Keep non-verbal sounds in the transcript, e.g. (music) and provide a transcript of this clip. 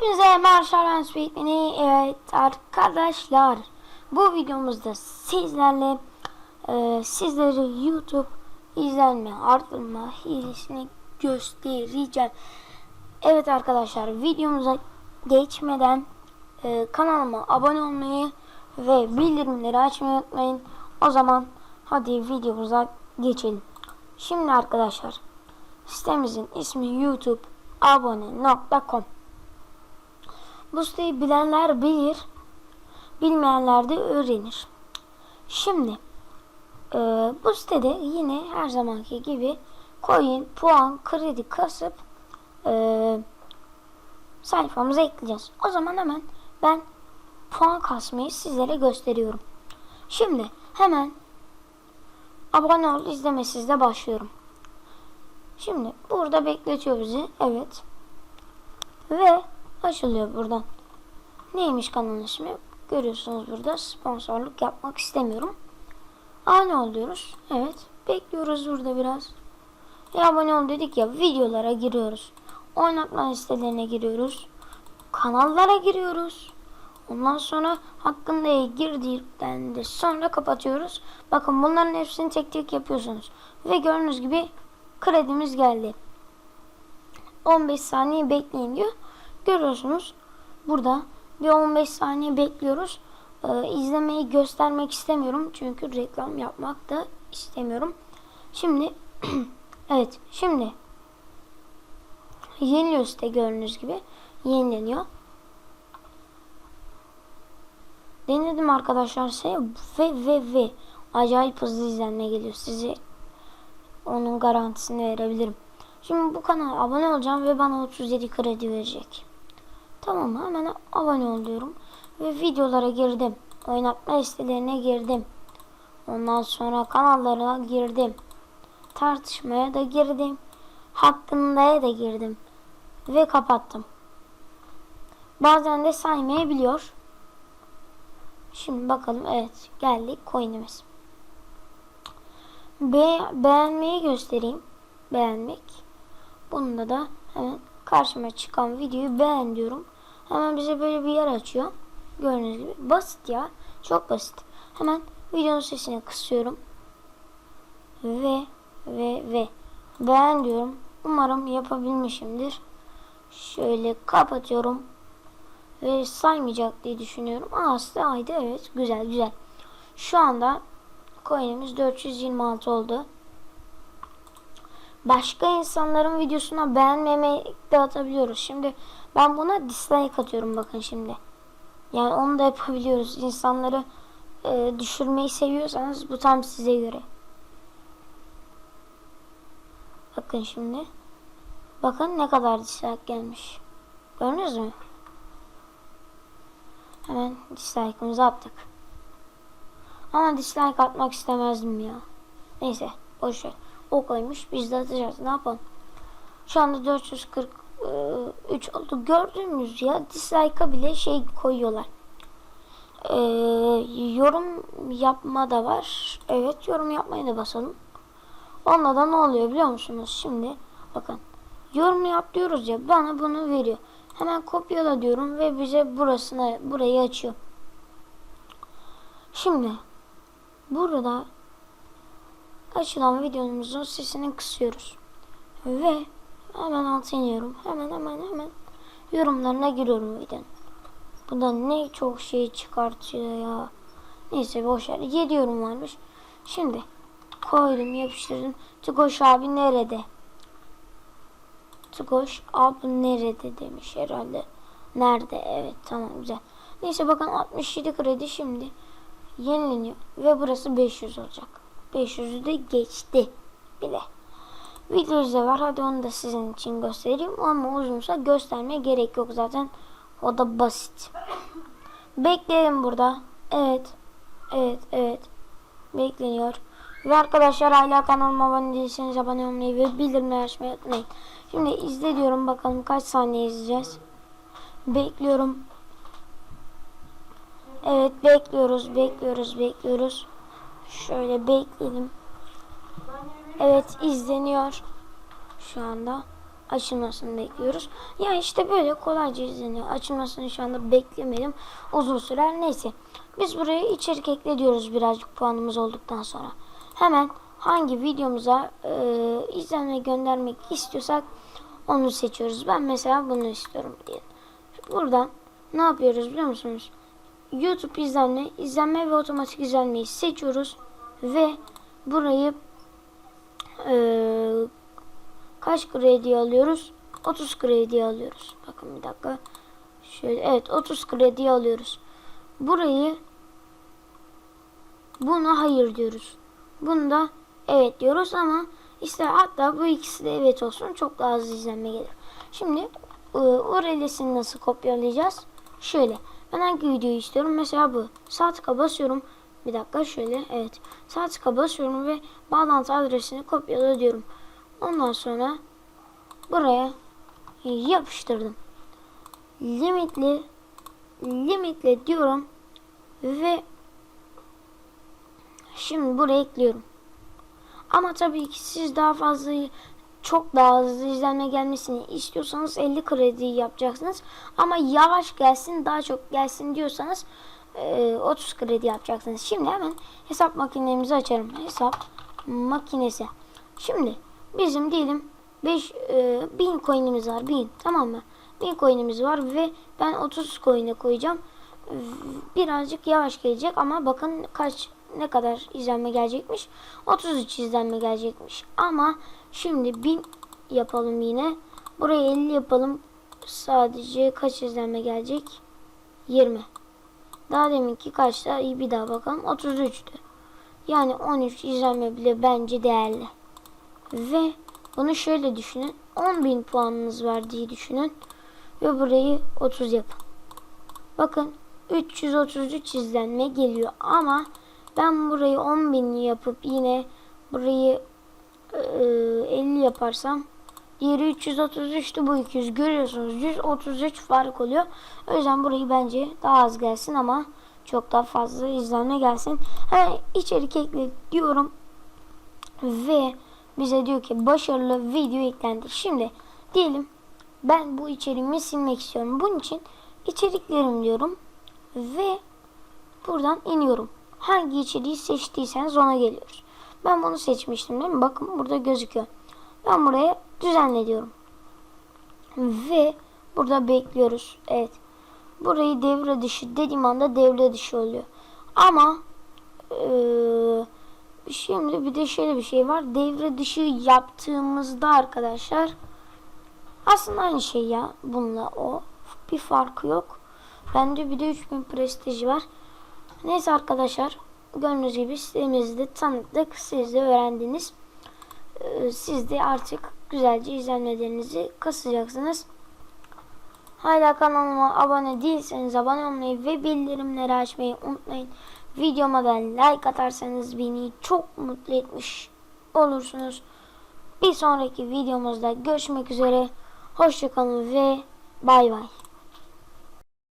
Hepinize merhaba Sweet Mini. Evet arkadaşlar bu videomuzda sizlerle e, sizlere YouTube izlenme artırma hilesini göstereceğim. Evet arkadaşlar videomuza geçmeden e, kanalıma abone olmayı ve bildirimleri açmayı unutmayın. O zaman hadi videomuza geçelim. Şimdi arkadaşlar sitemizin ismi youtubeabone.com bu bilenler bilir, bilmeyenler de öğrenir. Şimdi e, bu sitede yine her zamanki gibi coin, puan, kredi kasıp e, sayfamıza ekleyeceğiz. O zaman hemen ben puan kasmayı sizlere gösteriyorum. Şimdi hemen abone ol izleme sizle başlıyorum. Şimdi burada bekletiyor bizi. Evet. Ve açılıyor buradan. Neymiş kanalın ismi? Görüyorsunuz burada sponsorluk yapmak istemiyorum. Abone ol diyoruz. Evet. Bekliyoruz burada biraz. E abone ol dedik ya videolara giriyoruz. Oynatma listelerine giriyoruz. Kanallara giriyoruz. Ondan sonra hakkında girdikten de sonra kapatıyoruz. Bakın bunların hepsini tek tek yapıyorsunuz. Ve gördüğünüz gibi kredimiz geldi. 15 saniye bekleyin diyor. Görüyorsunuz burada bir 15 saniye bekliyoruz. Ee, izlemeyi göstermek istemiyorum. Çünkü reklam yapmak da istemiyorum. Şimdi (clears throat) evet şimdi yeniliyor site gördüğünüz gibi. Yenileniyor. Denedim arkadaşlar şey ve ve ve acayip hızlı izlenme geliyor. Size onun garantisini verebilirim. Şimdi bu kanala abone olacağım ve bana 37 kredi verecek. Tamam hemen abone ol diyorum. Ve videolara girdim. Oynatma listelerine girdim. Ondan sonra kanallara girdim. Tartışmaya da girdim. Hakkında'ya da girdim. Ve kapattım. Bazen de saymayabiliyor. Şimdi bakalım evet geldik coin'imiz. Be beğenmeyi göstereyim. Beğenmek. Bunda da hemen karşıma çıkan videoyu beğen diyorum. Hemen bize böyle bir yer açıyor. Gördüğünüz gibi. Basit ya. Çok basit. Hemen videonun sesini kısıyorum. Ve ve ve beğen diyorum. Umarım yapabilmişimdir. Şöyle kapatıyorum. Ve saymayacak diye düşünüyorum. Aa saydı evet. Güzel güzel. Şu anda coin'imiz 426 oldu başka insanların videosuna beğenmemeyi de atabiliyoruz. Şimdi ben buna dislike atıyorum bakın şimdi. Yani onu da yapabiliyoruz. İnsanları e, düşürmeyi seviyorsanız bu tam size göre. Bakın şimdi. Bakın ne kadar dislike gelmiş. Gördünüz mü? Hemen dislike'ımızı attık. Ama dislike atmak istemezdim ya. Neyse boşver o koymuş. Biz de atacağız. Ne yapalım? Şu anda 443 oldu. Gördüğünüz ya dislike'a bile şey koyuyorlar. Ee, yorum yapma da var. Evet yorum yapmayı da basalım. Onda da ne oluyor biliyor musunuz? Şimdi bakın. Yorum yap diyoruz ya bana bunu veriyor. Hemen kopyala diyorum ve bize burasını burayı açıyor. Şimdi burada açılan videomuzun sesini kısıyoruz. Ve hemen alt iniyorum. Hemen hemen hemen yorumlarına giriyorum videonun. Bu da ne çok şey çıkartıyor ya. Neyse boşver. 7 yorum varmış. Şimdi koydum yapıştırdım. Tukoş abi nerede? Tukoş abi nerede demiş herhalde. Nerede? Evet tamam güzel. Neyse bakın 67 kredi şimdi yenileniyor. Ve burası 500 olacak. 500'ü de geçti bile. Videoda var. Hadi onu da sizin için göstereyim. Ama uzunsa göstermeye gerek yok zaten. O da basit. Bekleyelim burada. Evet. Evet. Evet. Bekleniyor. Ve arkadaşlar hala kanalıma abone değilseniz abone olmayı ve bildirimleri açmayı unutmayın. Şimdi izle diyorum bakalım kaç saniye izleyeceğiz. Bekliyorum. Evet bekliyoruz bekliyoruz bekliyoruz. Şöyle bekleyelim. Evet izleniyor. Şu anda. açılmasını bekliyoruz. Ya işte böyle kolayca izleniyor. Açılmasını şu anda beklemedim. Uzun sürer. Neyse. Biz buraya içerik ekle diyoruz birazcık puanımız olduktan sonra. Hemen hangi videomuza e, izlenme göndermek istiyorsak onu seçiyoruz. Ben mesela bunu istiyorum diye. Buradan ne yapıyoruz biliyor musunuz? YouTube izlenme, izlenme ve otomatik izlenmeyi seçiyoruz ve burayı eee kaç kredi alıyoruz? 30 kredi alıyoruz. Bakın bir dakika. Şöyle evet 30 kredi alıyoruz. Burayı buna hayır diyoruz. Bunda evet diyoruz ama işte hatta bu ikisi de evet olsun çok daha az izlenme gelir. Şimdi e, URL'sini nasıl kopyalayacağız? Şöyle. Ben hangi videoyu istiyorum? Mesela bu. Sağ tıka basıyorum. Bir dakika şöyle. Evet. Sağ tıka basıyorum ve bağlantı adresini kopyala diyorum. Ondan sonra buraya yapıştırdım. Limitli limitle diyorum ve şimdi buraya ekliyorum. Ama tabii ki siz daha fazla çok daha hızlı izlenme gelmesini istiyorsanız 50 kredi yapacaksınız. Ama yavaş gelsin daha çok gelsin diyorsanız e, 30 kredi yapacaksınız. Şimdi hemen hesap makinemizi açarım. Hesap makinesi. Şimdi bizim diyelim 5 e, 1000 coin'imiz var. 1000 tamam mı? 1000 coin'imiz var ve ben 30 coin'e koyacağım. Birazcık yavaş gelecek ama bakın kaç ne kadar izlenme gelecekmiş? 33 izlenme gelecekmiş. Ama şimdi 1000 yapalım yine. Buraya 50 yapalım. Sadece kaç izlenme gelecek? 20. Daha deminki kaçta? İyi bir daha bakalım. 33'tü. Yani 13 izlenme bile bence değerli. Ve bunu şöyle düşünün. 10.000 puanınız var diye düşünün. Ve burayı 30 yapın. Bakın 333 izlenme geliyor ama ben burayı 10.000 yapıp yine burayı e, 50 yaparsam diğeri 333'tü bu 200 görüyorsunuz 133 fark oluyor. O yüzden burayı bence daha az gelsin ama çok daha fazla izlenme gelsin. Hemen içerik ekle diyorum ve bize diyor ki başarılı video eklendi. Şimdi diyelim ben bu içeriğimi silmek istiyorum. Bunun için içeriklerim diyorum ve buradan iniyorum. Hangi içeriği seçtiyseniz ona geliyoruz. Ben bunu seçmiştim değil mi? Bakın burada gözüküyor. Ben buraya düzenle diyorum. Ve burada bekliyoruz. Evet. Burayı devre dışı dediğim anda devre dışı oluyor. Ama eee Şimdi bir de şöyle bir şey var. Devre dışı yaptığımızda arkadaşlar aslında aynı şey ya bununla o. Bir farkı yok. Bende bir de 3000 prestiji var. Neyse arkadaşlar gördüğünüz gibi sitemizi de tanıttık. Siz de öğrendiniz. Ee, Siz de artık güzelce izlenmelerinizi kasacaksınız. Hala kanalıma abone değilseniz abone olmayı ve bildirimleri açmayı unutmayın. Videoma da like atarsanız beni çok mutlu etmiş olursunuz. Bir sonraki videomuzda görüşmek üzere. Hoşçakalın ve bay bay.